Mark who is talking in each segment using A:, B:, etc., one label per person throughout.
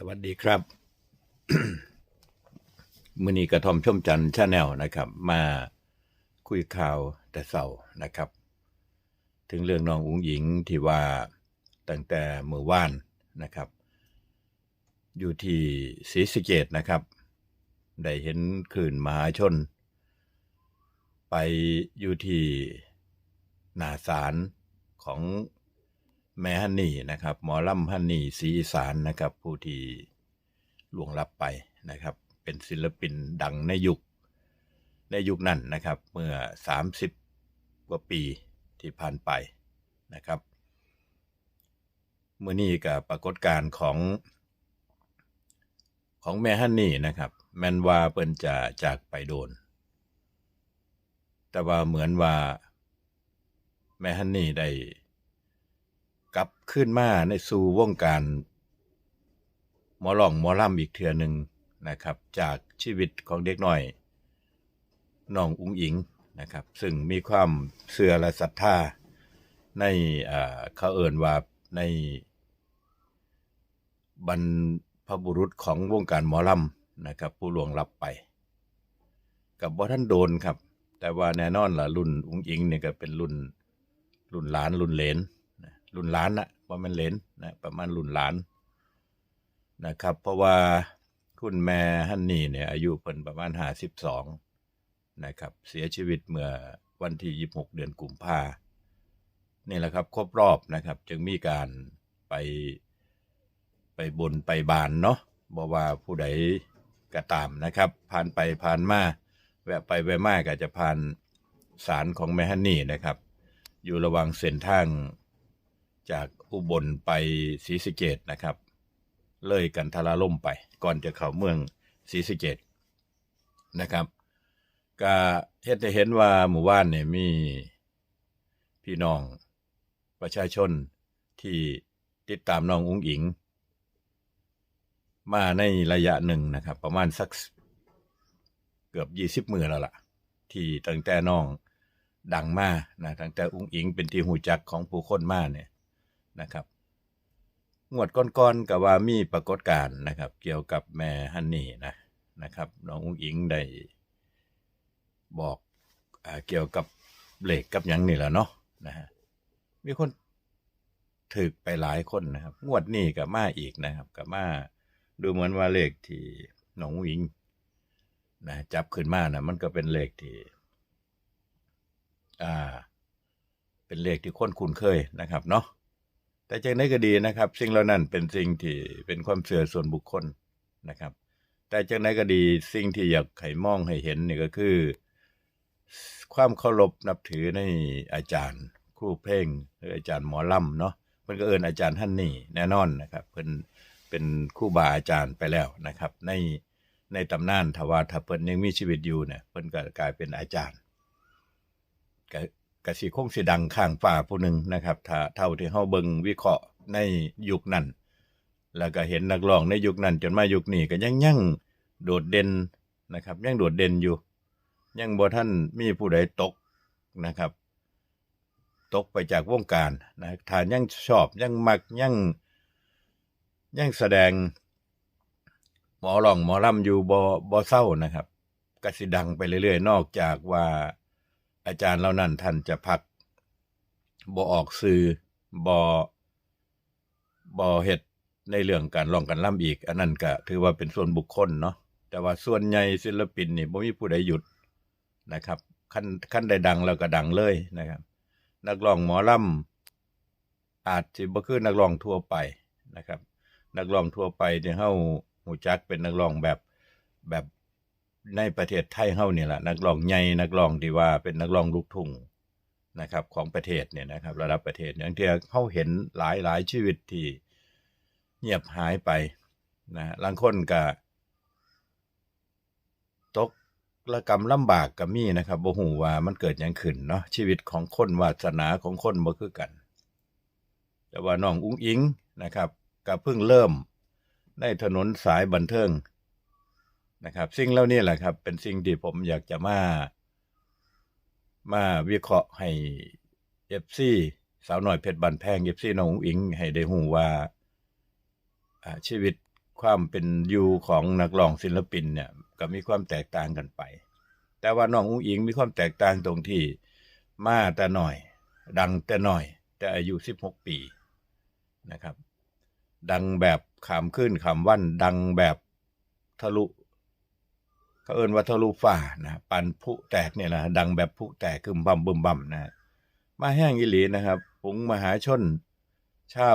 A: สวัสดีครับมือนีกระทอมช่มจันทร์ชาแนลนะครับ มาคุยข่าวแต่เสาร์นะครับ ถึงเรื่องน้องอุ๋งหญิงที่ว่าตั้งแต่เมื่อวานนะครับ อยู่ที่ศรีสะเกดนะครับ ได้เห็นคลื่นมหาชน ไปอยู่ที่หนาศาลของ แม่ฮันนี่นะครับ หมอลำฮันนี่ศรีสานนะครับ ผู้ที่ล่วงลับไปนะครับ เป็นศิลปินดังในยุค ในยุคนั้นนะครับ เมื่อ 30 กว่าปีที่ผ่านไปนะครับเมื่อนี้กับปรากฏการณ์ของของแม่ฮันนี่นะครับแมนว่าเปิ้นจะจากไปโดน แต่ว่าเหมือนว่าแม่ฮันนี่ได้ กลับขึ้นมาในสู่วงการหมอลองหมอล่ำอีกเทือหนึ่งนะครับ จากชีวิตของเด็กน้อยน้องอุ๋งอิงนะครับ ซึ่งมีความเสื่อและศรัทธาในอ่าเขาเอ่นว่าในบรรพบุรุษของวงการหมอลำนะครับ ผู้หลวงลับไป กับบ่ท่านโดนครับ แต่ว่าแน่นอนล่ะรุ่นอุ๋งอิงเนี่ยก็เป็นรุ่นรุ่นหลานรุ่นเลน รุ่นหลานนะว่ามันเหลนนะประมาณรุ่นหลานนะครับ เพราะว่าคุณแม่ฮันนี่เนี่ยอายุเพิ่นประมาณห้าสิบสองนะครับ เสียชีวิตเมื่อวันที่ยี่หกเดือนกุมภานี่แหละครับ ครบรอบนะครับ จึงมีการไปไปบนไปบานเนาะบอกว่าผู้ใดก็ตามนะครับ ผ่านไปผ่านมาแวะไปแวะมาก็จะผ่านศาลของแม่ฮันนี่นะครับ อยู่ระหว่างเส้นทาง จากอุบลไปศรีสะเกดนะครับ เลยกันทาราล่มไปก่อนจะเข้าเมืองศรีสะเกดนะครับก็เฮ็ดให้เห็นว่าหมู่บ้านเนี่ยมีพี่น้องประชาชนที่ติดตามน้องอุ้งอิง มาในระยะหนึ่งนะครับ ประมาณสักเกือบยี่สิบมือแล้วล่ะ ที่ตั้งแต่น้องดังมานะตั้งแต่อุ้งอิงเป็นที่หูจักของผู้คนมาเนี่ย นะครับงวดก้อนๆกับว่ามีปรากฏการณ์นะครับ เกี่ยวกับแม่ฮันนี่นะนะครับน้องอุ้งอิงได้บอกอเกี่ยวกับเหล็กกับยังนี่แหละเนาะนะฮะมีคนถึกไปหลายคนนะครับ งวดนี้กับมาอีกนะครับกับมาดูเหมือนว่าเลขที่น้องอุ้งอิงนะจับขึ้นมานะมันก็เป็นเลขที่ อ่า เป็นเลขที่คนคุ้นเคยนะครับ เนาะ แต่จังไดก็ดีนะครับ สิ่งเหล่านั้นเป็นสิ่งที่เป็นความเชื่อส่วนบุคคลนะครับ แต่จังไดก็ดีสิ่งที่อยากให้มองให้เห็นนี่ก็คือ ความเคารพนับถือในอาจารย์ครูเพลงหรืออาจารย์หมอลำเนาะเพิ่นก็เอิ้นอาจารย์ท่านนี่แน่นอนนะครับเพิ่นเป็นครูบาอาจารย์ไปแล้วนะครับ ในในตำนานถ้าว่าถ้าเพิ่นยังมีชีวิตอยู่เนี่ยเพิ่นก็กลายเป็นอาจารย์ กสิคงสิดังข้างฟ้าผู้หนึ่งนะครับถ้าเท่าที่เฮาเบิ่งวิเคราะห์ในยุคนั้น แล้วก็เห็นนักร้องในยุคนั้น จนมายุคนี้ก็ยังยังโดดเด่นนะครับ ยังโดดเด่นอยู่ ยังบ่ท่านมีผู้ใดตกนะครับ ตกไปจากวงการนะถ้ายังชอบยังมักยังยังแสดง หมอร้องหมอลำอยู่บ่บ่เศร้านะครับก็สิดังไปเรื่อยๆ นอกจากว่า อาจารย์เล่านั้นท่านจะพักบ่ออกสื่อบ่บ่เฮ็ดในเรื่องการร้องการล่ำอีก อันนั้นก็ถือว่าเป็นส่วนบุคคลเนาะแต่ว่าส่วนใหญ่ศิลปินนี่บ่มีผู้ใดหยุดนะครับขั้นขั้นใดดังแล้วก็ดังเลยนะครับ นักร้องหมอลำอาจสิบ่คือนักร้องทั่วไปนะครับ นักร้องทั่วไปที่เฮาฮู้จักเป็นนักร้องแบบแบบ ในประเทศไทยเฮานี่แหละนักร้องใหญ่นักร้องที่ว่าเป็นนักร้องลูกทุ่งนะครับ ของประเทศเนี่ยนะครับ ระดับประเทศอย่างที่เฮาเห็นหลายหลายชีวิตที่เงียบหายไปนะบางคนก็ตกระกรรมลำบากก็มีนะครับบ่ฮู้ว่ามันเกิดยังขึ้นเนาะชีวิตของคนวาสนาของคนบ่คือกัน แต่ว่าน้องอุ้งอิงนะครับก็เพิ่งเริ่มในถนนสายบันเทิง นะครับสิ่งเหล่านี้แหละครับ เป็นสิ่งที่ผมอยากจะมา มาวิเคราะห์ให้เอฟซีสาวหน่อยเพชรบันแพงเอฟซีน้องอุ๋งอิง ให้ได้หูว่าอ่าชีวิตความเป็นอยู่ของนักร้องศิลปินเนี่ยก็มีความแตกต่างกันไป แต่ว่าน้องอุ้งอิงมีความแตกต่างตรงที่มาแต่หน่อย ดังแต่หน่อย แต่อายุ16ปีนะครับ ดังแบบขามขึ้นขามวันดังแบบทะลุ เขาเอิ้นว่าทะลุฟ้านะปันผุแตกเนี่ยนะดังแบบผุแตกคึมบัมบึมบัมนะมาแห้งอีหลีนะครับปุงมหาชน เช่า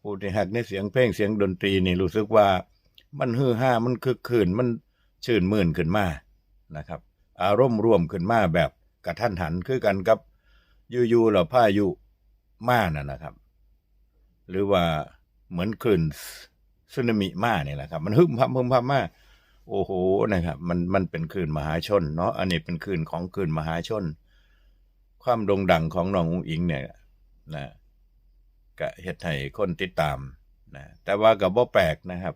A: ผู้ที่หักในเสียงเพลงเสียงดนตรีนี่รู้สึกว่ามันฮือฮามันคึกคืนมันชื่นมื่นขึ้นมานะครับ อารมณ์ร่วมขึ้นมาแบบกระทันหันคือกันกับยู่ๆเราพายุมาน่ะนะครับ หรือว่าเหมือนคลื่นสึนามิมาเนี่ยแหละครับ มันฮึมพับฮึมพับมา โอ้โหนะครับมันมันเป็นคลื่นมหาชนเนาะอันนี้เป็นคลื่นของคลื่นมหาชน ความโด่งดังของน้องอุ๋งอิงเนี่ยนะก็เฮ็ดให้คนติดตามนะแต่ว่าก็บ่แปลกนะครับ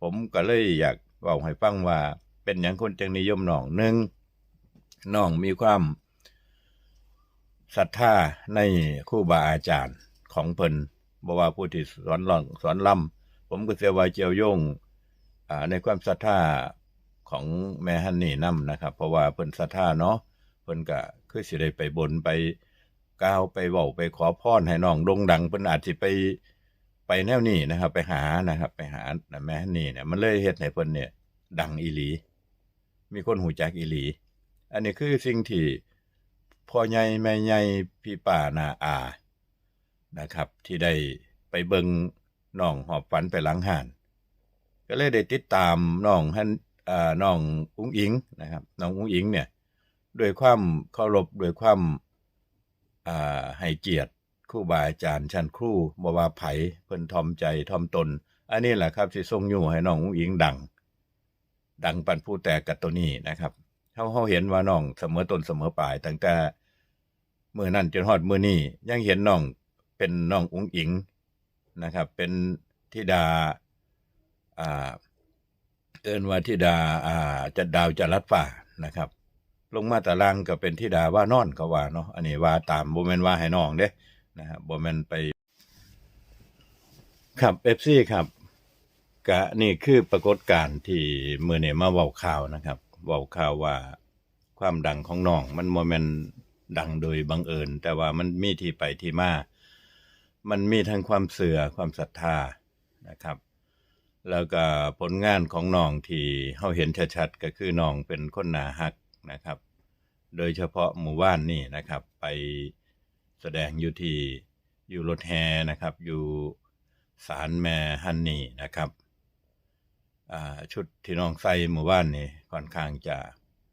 A: ผมก็เลยอยากเว้าให้ฟังว่า เป็นหยังคนจังนิยมน้องหนึ่งน้องมีความศรัทธาในครูบาอาจารย์ของเพิ่นบ่ว่าผู้ที่สอนร้องสอนลำผมก็เสียว่าเจียวโยงอ่า ในความศรัทธาของแม่ฮันนี่นํนะครับ เพราะว่าเพิ่นศรัทธาเนาะเพิ่นก็คือสิได้ไปบนไปกล่าวไปเว้าไปขอพรให้น้องดงดังเพิ่นอาจสิไปไปแนวนี้นะครับ ไปหานะครับ ไปหานะแม่ฮันนี่เนี่ยมันเลยเฮ็ดให้เพิ่นเนี่ย ดังอีหลี มีคนหูจักอีหลี อันนี้คือสิ่งที่พ่อใหญ่แม่ใหญ่พี่ป้านาอานะครับ ที่ได้ไปเบิงน้องหอบฝันไปหลังห่าน ก็เลยได้ติดตามน้องฮันอ่าน้องอุ้งอิงนะครับน้องอุ้งอิงเนี่ยด้วยความเคารพด้วยความอ่าให้เกียรติครูบาอาจารย์ชั้นครูบว่าไผเพิ่นทอมใจทอมตน อันนี้แหละครับสิส่งอยู่ให้น้องอุ้งอิงดัง ดังปันผู้แตกกับตัวนี้นะครับเฮาเฮาเห็นว่าน้องเสมอต้นเสมอปลายตั้งแต่เมื้อนั้นจนฮอดมื้อนี้ยังเห็นน้องเป็นน้องอุ้งอิงนะครับ เป็นธิดา เอินว่าธิดาอ่าจะดาวจะรัดฟ้านะครับ ลงมาตารางก็เป็นธิดาว่านอนเขาว่าเนาะอันนี้ว่าตามบ่แมนว่าให้น้องเด้นะครับบ่แมนไป ครับ FC ครับก็นี่คือปรากฏการณ์ที่มื้อนี้มาเว้าข่าวนะครับเว้าข่าวว่าความดังของน้อง มันบ่แมนดังโดยบังเอิญ แต่ว่ามันมีที่ไปที่มา มันมีทั้งความเสื่อความศรัทธานะครับ แล้วก็ผลงานของน้องที่เฮาเห็นชัดๆก็คือน้องเป็นคนหนาฮักนะครับ โดยเฉพาะหมู่บ้านนี่นะครับ ไปแสดงอยู่ที่อยู่รถแฮนะครับ อยู่ศาลแม่ฮันนี่นะครับชุดที่น้องใส่หมู่บ้านนี่ค่อนข้างจะ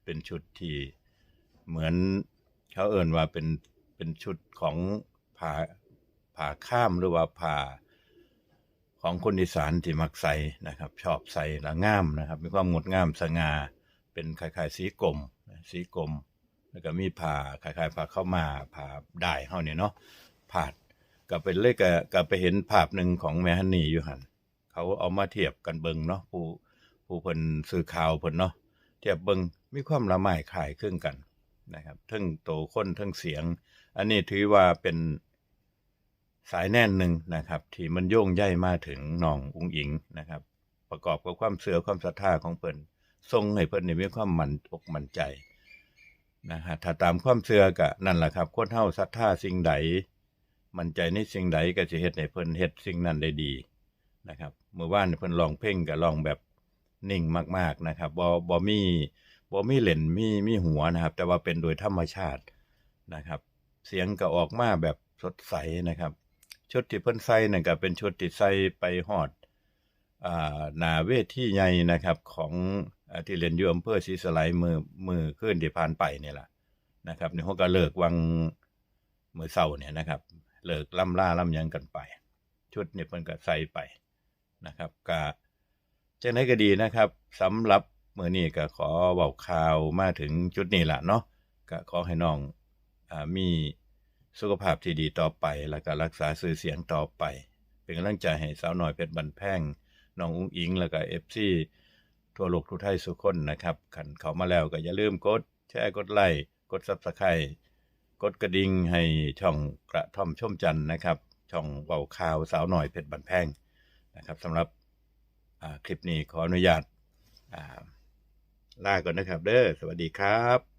A: เป็นชุดที่เหมือนเขาเอ่นว่าเป็นเป็นชุดของผ้าผ้าข้ามหรือว่าผ้า ของคนอีสานที่มักใส่นะครับ ชอบใส่ละงามนะครับ มีความงดงามสง่าเป็นคล้ายๆสีกรมสีกรมแล้วก็มีผ้าคล้ายๆผ้าเข้ามาผ้าได้เฮาเนี่ยเนาะผาดก็เป็นเลยก็กไปเห็นภาพหนึ่งของแมฮันนี่อยู่หันเขาเอามาเทียบกันเบิงเนาะผู้ผู้เพิ่นสื่อข่าวเพิ่นเนาะเทียบเบิงมีความละไม้คล้ายคลึงกันนะครับทั้งโตคนทั้งเสียง อันนี้ถือว่าเป็น สายแน่นหนึ่งนะครับ ที่มันโยงใยมาถึงน้องอุ้งอิงนะครับ ประกอบกับความเสือความศรัทธาของเพิ่นทรงให้เพิ่นนี่มีความมั่นอกมั่นใจนะฮะถ้าตามความเสือก็นั่นแหละครับคนเฮาศรัทธาสิ่งใดมั่นใจในสิ่งใดก็สิเฮ็ดให้เพิ่นเฮ็ดสิ่งนั้นได้ดีนะครับเมื่อวานเพิ่นร้องเพลงก็ร้องแบบนิ่งมาก ๆนะครับบ่บ่มีบ่มีเหล่นมีมีหัวนะครับ แต่ว่าเป็นโดยธรรมชาตินะครับ เสียงก็ออกมาแบบสดใสนะครับ ชุดที่เพิ่นใส่นั่นก็เป็นชุดที่ใส่ไปฮอดอ่าหน้าเวทีใหญ่นะครับ ของอที่เล่นอยู่อำเภอศรีสะไลมือมือคืนที่ผ่านไปนี่ล่ะนะครับนี่เขาก็เลิกวังมื้อเช้าเนี่ยนะครับ เลิกล่ำล่าล่ำหยังกันไป ชุดนี่เพิ่นก็ใส่ไปนะครับก็จังไดก็ดีนะครับสำหรับมื้อนี้ก็ขอเว้าข่าวมาถึงจุดนี้ล่ะเนาะก็ขอให้น้องอ่ามี สุขภาพที่ดีต่อไป แล้วก็รักษาชื่อเสียงต่อไป เป็นกำลังใจให้สาวหน้อยเพชรบันแพงน้องอุ้งอิง แล้วก็ FC ทั่วโลกทั่วไทยสุกคนนะครับคันเขามาแล้วก็อย่าลืมกด แชร์กดไลค์กด Subscribe กดกระดิ่งให้ช่องกระท่อมช่มจันนะครับ ช่องเว้าข่าวสาวหน้อยเพชรบันแพงนะครับสำหรับคลิปนี้ขออนุญาตลาก่อนนะครับ เด้อสวัสดีครับ